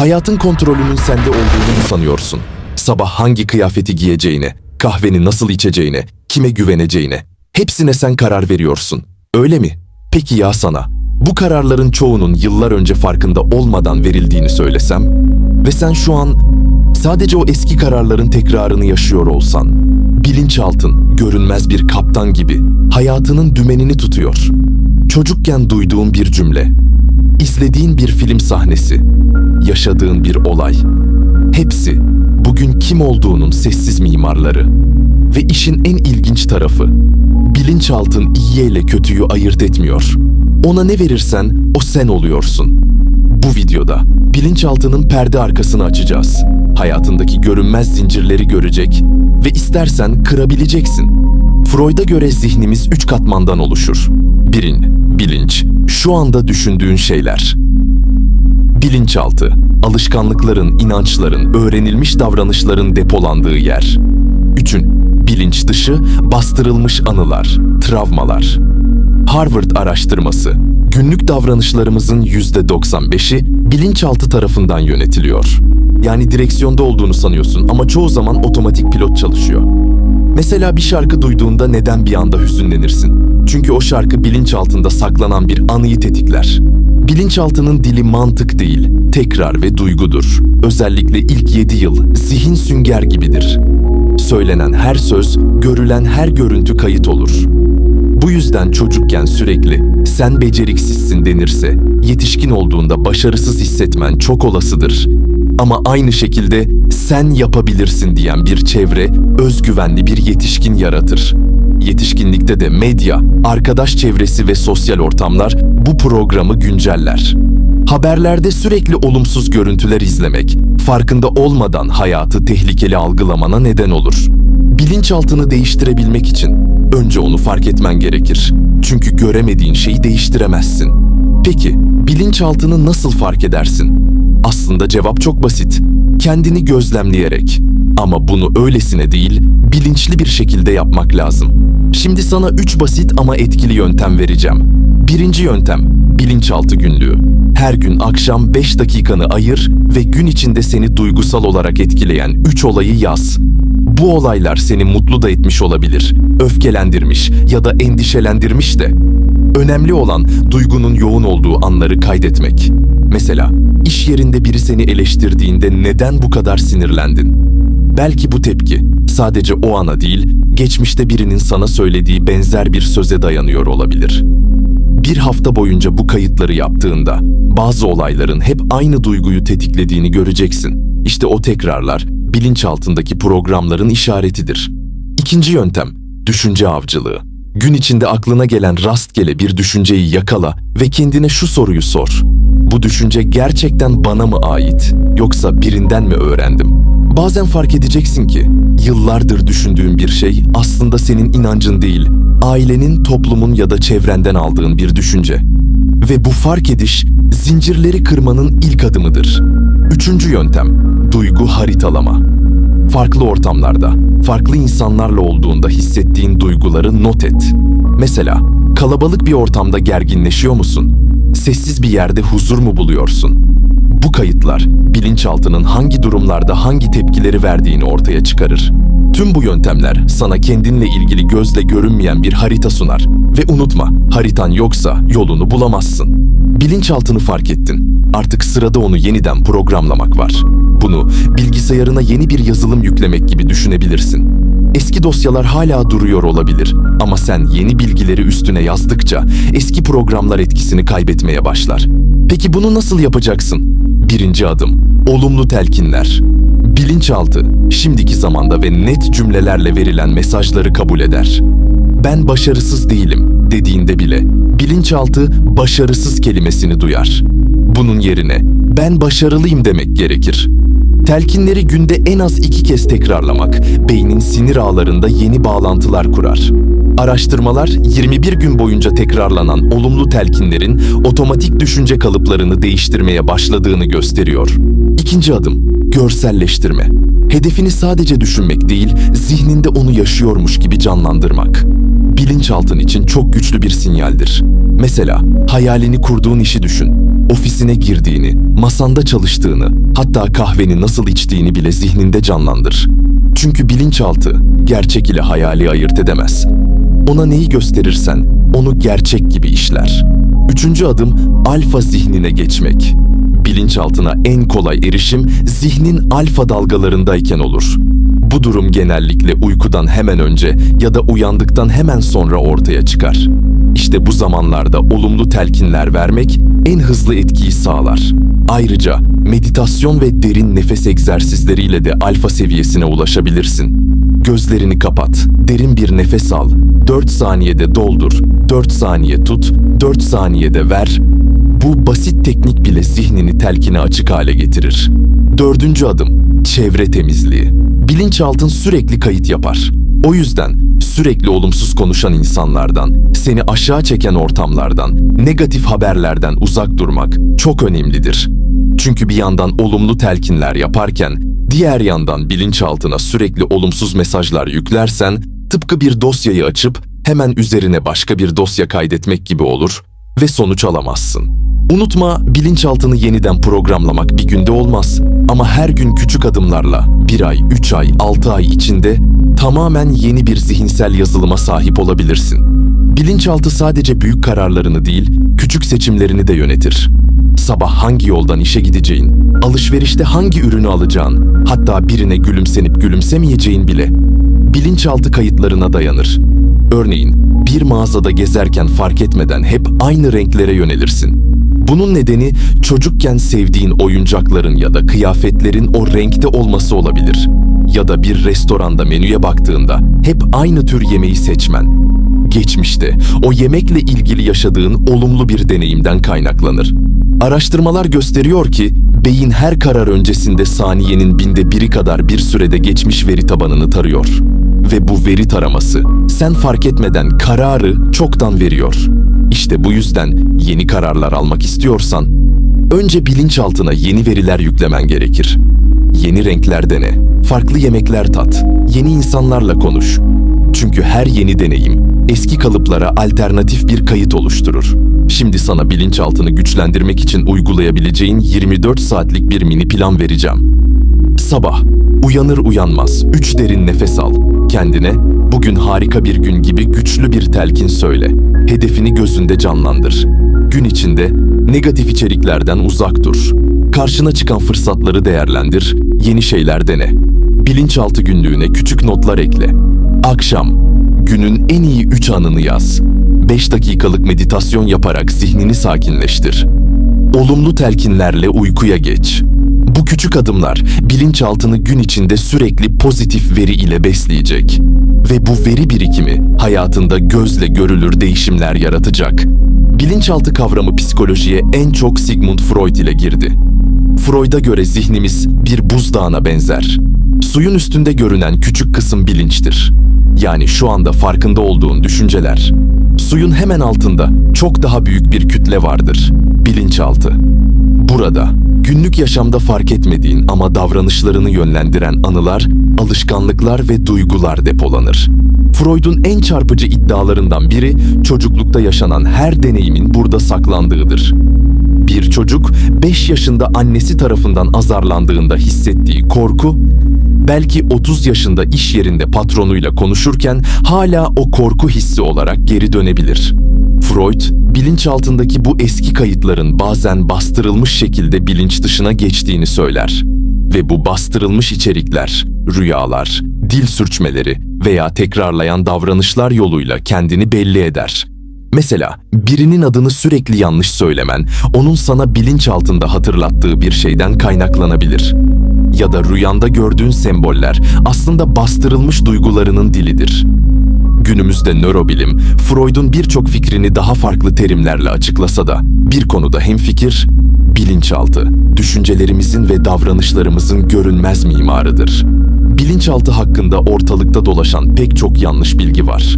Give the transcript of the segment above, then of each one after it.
Hayatın kontrolünün sende olduğunu sanıyorsun? Sabah hangi kıyafeti giyeceğine, kahveni nasıl içeceğine, kime güveneceğine, hepsine sen karar veriyorsun. Öyle mi? Peki ya sana? Bu kararların çoğunun yıllar önce farkında olmadan verildiğini söylesem ve sen şu an sadece o eski kararların tekrarını yaşıyor olsan, bilinçaltın görünmez bir kaptan gibi hayatının dümenini tutuyor. Çocukken duyduğun bir cümle, izlediğin bir film sahnesi, yaşadığın bir olay. Hepsi bugün kim olduğunun sessiz mimarları. Ve işin en ilginç tarafı, bilinçaltın iyi ile kötüyü ayırt etmiyor. Ona ne verirsen o sen oluyorsun. Bu videoda bilinçaltının perde arkasını açacağız. Hayatındaki görünmez zincirleri görecek ve istersen kırabileceksin. Freud'a göre zihnimiz üç katmandan oluşur. Birin, bilinç, şu anda düşündüğün şeyler. Bilinçaltı, alışkanlıkların, inançların, öğrenilmiş davranışların depolandığı yer. Üçün, bilinç dışı, bastırılmış anılar, travmalar. Harvard araştırması, günlük davranışlarımızın %95'i bilinçaltı tarafından yönetiliyor. Yani direksiyonda olduğunu sanıyorsun ama çoğu zaman otomatik pilot çalışıyor. Mesela bir şarkı duyduğunda neden bir anda hüzünlenirsin? Çünkü o şarkı bilinçaltında saklanan bir anıyı tetikler. Bilinçaltının dili mantık değil, tekrar ve duygudur. Özellikle ilk 7 yıl zihin sünger gibidir. Söylenen her söz, görülen her görüntü kayıt olur. Bu yüzden çocukken sürekli sen beceriksizsin denirse, yetişkin olduğunda başarısız hissetmen çok olasıdır. Ama aynı şekilde sen yapabilirsin diyen bir çevre özgüvenli bir yetişkin yaratır. Yetişkinlikte de medya, arkadaş çevresi ve sosyal ortamlar bu programı günceller. Haberlerde sürekli olumsuz görüntüler izlemek, farkında olmadan hayatı tehlikeli algılamana neden olur. Bilinçaltını değiştirebilmek için önce onu fark etmen gerekir. Çünkü göremediğin şeyi değiştiremezsin. Peki, bilinçaltını nasıl fark edersin? Aslında cevap çok basit. Kendini gözlemleyerek. Ama bunu öylesine değil, bilinçli bir şekilde yapmak lazım. Şimdi sana üç basit ama etkili yöntem vereceğim. Birinci yöntem, bilinçaltı günlüğü. Her gün akşam 5 dakikanı ayır ve gün içinde seni duygusal olarak etkileyen 3 olayı yaz. Bu olaylar seni mutlu da etmiş olabilir, öfkelendirmiş ya da endişelendirmiş de. Önemli olan duygunun yoğun olduğu anları kaydetmek. Mesela iş yerinde biri seni eleştirdiğinde neden bu kadar sinirlendin? Belki bu tepki sadece o ana değil, geçmişte birinin sana söylediği benzer bir söze dayanıyor olabilir. Bir hafta boyunca bu kayıtları yaptığında bazı olayların hep aynı duyguyu tetiklediğini göreceksin. İşte o tekrarlar bilinçaltındaki programların işaretidir. İkinci yöntem, düşünce avcılığı. Gün içinde aklına gelen rastgele bir düşünceyi yakala ve kendine şu soruyu sor. Bu düşünce gerçekten bana mı ait yoksa birinden mi öğrendim? Bazen fark edeceksin ki yıllardır düşündüğün bir şey aslında senin inancın değil, ailenin, toplumun ya da çevrenden aldığın bir düşünce. Ve bu fark ediş zincirleri kırmanın ilk adımıdır. Üçüncü yöntem, duygu haritalama. Farklı ortamlarda, farklı insanlarla olduğunda hissettiğin duyguları not et. Mesela kalabalık bir ortamda gerginleşiyor musun? Sessiz bir yerde huzur mu buluyorsun? Bu kayıtlar bilinçaltının hangi durumlarda hangi tepkileri verdiğini ortaya çıkarır. Tüm bu yöntemler sana kendinle ilgili gözle görünmeyen bir harita sunar. Ve unutma, haritan yoksa yolunu bulamazsın. Bilinçaltını fark ettin. Artık sırada onu yeniden programlamak var. Bunu bilgisayarına yeni bir yazılım yüklemek gibi düşünebilirsin. Eski dosyalar hala duruyor olabilir ama sen yeni bilgileri üstüne yazdıkça eski programlar etkisini kaybetmeye başlar. Peki bunu nasıl yapacaksın? Birinci adım, olumlu telkinler. Bilinçaltı, şimdiki zamanda ve net cümlelerle verilen mesajları kabul eder. Ben başarısız değilim dediğinde bile bilinçaltı başarısız kelimesini duyar. Bunun yerine ben başarılıyım demek gerekir. Telkinleri günde en az iki kez tekrarlamak, beynin sinir ağlarında yeni bağlantılar kurar. Araştırmalar 21 gün boyunca tekrarlanan olumlu telkinlerin otomatik düşünce kalıplarını değiştirmeye başladığını gösteriyor. İkinci adım, görselleştirme. Hedefini sadece düşünmek değil, zihninde onu yaşıyormuş gibi canlandırmak. Bilinçaltın için çok güçlü bir sinyaldir. Mesela hayalini kurduğun işi düşün. ofisine girdiğini, masanda çalıştığını, hatta kahveni nasıl içtiğini bile zihninde canlandır. Çünkü bilinçaltı gerçek ile hayali ayırt edemez. Ona neyi gösterirsen onu gerçek gibi işler. Üçüncü adım alfa zihnine geçmek. Bilinçaltına en kolay erişim zihnin alfa dalgalarındayken olur. Bu durum genellikle uykudan hemen önce ya da uyandıktan hemen sonra ortaya çıkar. İşte bu zamanlarda olumlu telkinler vermek en hızlı etkiyi sağlar. Ayrıca meditasyon ve derin nefes egzersizleriyle de alfa seviyesine ulaşabilirsin. Gözlerini kapat, derin bir nefes al, 4 saniyede doldur, 4 saniye tut, 4 saniyede ver. Bu basit teknik bile zihnini telkine açık hale getirir. Dördüncü adım, çevre temizliği. Bilinçaltın sürekli kayıt yapar. O yüzden sürekli olumsuz konuşan insanlardan, seni aşağı çeken ortamlardan, negatif haberlerden uzak durmak çok önemlidir. Çünkü bir yandan olumlu telkinler yaparken, diğer yandan bilinçaltına sürekli olumsuz mesajlar yüklersen, tıpkı bir dosyayı açıp hemen üzerine başka bir dosya kaydetmek gibi olur ve sonuç alamazsın. Unutma, bilinçaltını yeniden programlamak bir günde olmaz. Ama her gün küçük adımlarla bir ay, üç ay, altı ay içinde tamamen yeni bir zihinsel yazılıma sahip olabilirsin. Bilinçaltı sadece büyük kararlarını değil, küçük seçimlerini de yönetir. Sabah hangi yoldan işe gideceğin, alışverişte hangi ürünü alacağın, hatta birine gülümsenip gülümsemeyeceğin bile bilinçaltı kayıtlarına dayanır. Örneğin bir mağazada gezerken fark etmeden hep aynı renklere yönelirsin. Bunun nedeni çocukken sevdiğin oyuncakların ya da kıyafetlerin o renkte olması olabilir. Ya da bir restoranda menüye baktığında hep aynı tür yemeği seçmen. Geçmişte o yemekle ilgili yaşadığın olumlu bir deneyimden kaynaklanır. Araştırmalar gösteriyor ki beyin her karar öncesinde saniyenin binde biri kadar bir sürede geçmiş veri tabanını tarıyor. Ve bu veri taraması sen fark etmeden kararı çoktan veriyor. İşte bu yüzden yeni kararlar almak istiyorsan önce bilinçaltına yeni veriler yüklemen gerekir. Yeni renkler dene, farklı yemekler tat, yeni insanlarla konuş. Çünkü her yeni deneyim eski kalıplara alternatif bir kayıt oluşturur. Şimdi sana bilinçaltını güçlendirmek için uygulayabileceğin 24 saatlik bir mini plan vereceğim. Sabah, uyanır uyanmaz 3 derin nefes al. Kendine bugün harika bir gün gibi güçlü bir telkin söyle. Hedefini gözünde canlandır. Gün içinde negatif içeriklerden uzak dur. Karşına çıkan fırsatları değerlendir, yeni şeyler dene. Bilinçaltı günlüğüne küçük notlar ekle. Akşam, günün en iyi 3 anını yaz. 5 dakikalık meditasyon yaparak zihnini sakinleştir. Olumlu telkinlerle uykuya geç. Bu küçük adımlar bilinçaltını gün içinde sürekli pozitif veri ile besleyecek. Ve bu veri birikimi hayatında gözle görülür değişimler yaratacak. Bilinçaltı kavramı psikolojiye en çok Sigmund Freud ile girdi. Freud'a göre zihnimiz bir buzdağına benzer. Suyun üstünde görünen küçük kısım bilinçtir. Yani şu anda farkında olduğun düşünceler. Suyun hemen altında çok daha büyük bir kütle vardır. Bilinçaltı. Burada günlük yaşamda fark etmediğin ama davranışlarını yönlendiren anılar, alışkanlıklar ve duygular depolanır. Freud'un en çarpıcı iddialarından biri çocuklukta yaşanan her deneyimin burada saklandığıdır. Bir çocuk 5 yaşında annesi tarafından azarlandığında hissettiği korku, belki 30 yaşında iş yerinde patronuyla konuşurken hala o korku hissi olarak geri dönebilir. Freud, bilinçaltındaki bu eski kayıtların bazen bastırılmış şekilde bilinç dışına geçtiğini söyler. Ve bu bastırılmış içerikler, rüyalar, dil sürçmeleri veya tekrarlayan davranışlar yoluyla kendini belli eder. Mesela birinin adını sürekli yanlış söylemen, onun sana bilinçaltında hatırlattığı bir şeyden kaynaklanabilir. Ya da rüyanda gördüğün semboller aslında bastırılmış duygularının dilidir. Günümüzde nörobilim, Freud'un birçok fikrini daha farklı terimlerle açıklasa da bir konuda hemfikir, bilinçaltı, düşüncelerimizin ve davranışlarımızın görünmez mimarıdır. Bilinçaltı hakkında ortalıkta dolaşan pek çok yanlış bilgi var.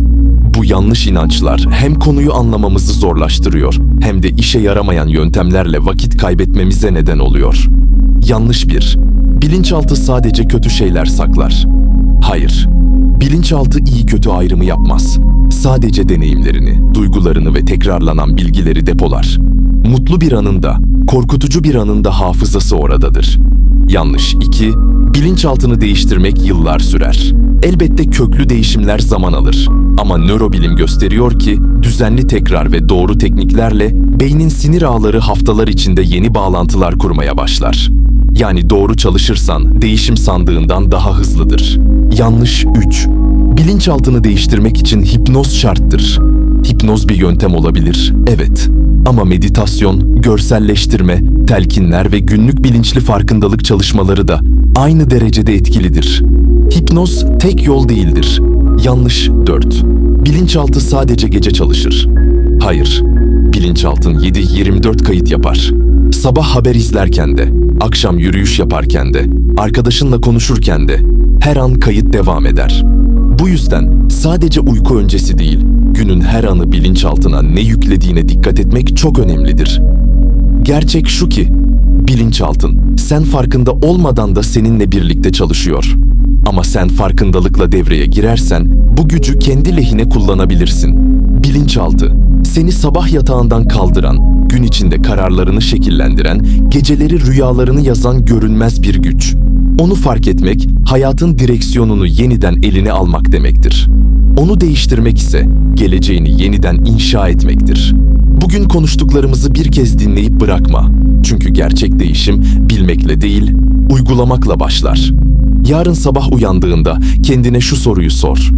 Bu yanlış inançlar hem konuyu anlamamızı zorlaştırıyor hem de işe yaramayan yöntemlerle vakit kaybetmemize neden oluyor. Yanlış bir. Bilinçaltı sadece kötü şeyler saklar. Hayır. Bilinçaltı iyi kötü ayrımı yapmaz. Sadece deneyimlerini, duygularını ve tekrarlanan bilgileri depolar. Mutlu bir anında, korkutucu bir anında hafızası oradadır. Yanlış 2. Bilinçaltını değiştirmek yıllar sürer. Elbette köklü değişimler zaman alır. Ama nörobilim gösteriyor ki düzenli tekrar ve doğru tekniklerle beynin sinir ağları haftalar içinde yeni bağlantılar kurmaya başlar. Yani doğru çalışırsan değişim sandığından daha hızlıdır. Yanlış 3. Bilinçaltını değiştirmek için hipnoz şarttır. Hipnoz bir yöntem olabilir, evet. Ama meditasyon, görselleştirme, telkinler ve günlük bilinçli farkındalık çalışmaları da aynı derecede etkilidir. Hipnoz tek yol değildir. Yanlış 4. Bilinçaltı sadece gece çalışır. Hayır. Bilinçaltın 7-24 kayıt yapar. Sabah haber izlerken de, akşam yürüyüş yaparken de, arkadaşınla konuşurken de her an kayıt devam eder. Bu yüzden sadece uyku öncesi değil, günün her anı bilinçaltına ne yüklediğine dikkat etmek çok önemlidir. Gerçek şu ki, bilinçaltın sen farkında olmadan da seninle birlikte çalışıyor. Ama sen farkındalıkla devreye girersen bu gücü kendi lehine kullanabilirsin. Bilinçaltı seni sabah yatağından kaldıran, gün içinde kararlarını şekillendiren, geceleri rüyalarını yazan görünmez bir güç. Onu fark etmek, hayatın direksiyonunu yeniden eline almak demektir. Onu değiştirmek ise geleceğini yeniden inşa etmektir. Bugün konuştuklarımızı bir kez dinleyip bırakma. Çünkü gerçek değişim bilmekle değil, uygulamakla başlar. Yarın sabah uyandığında kendine şu soruyu sor.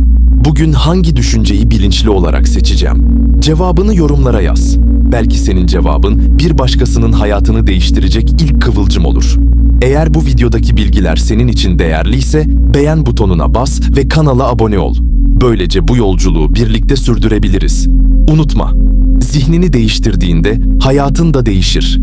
Bugün hangi düşünceyi bilinçli olarak seçeceğim? Cevabını yorumlara yaz. Belki senin cevabın bir başkasının hayatını değiştirecek ilk kıvılcım olur. Eğer bu videodaki bilgiler senin için değerliyse beğen butonuna bas ve kanala abone ol. Böylece bu yolculuğu birlikte sürdürebiliriz. Unutma, zihnini değiştirdiğinde hayatın da değişir.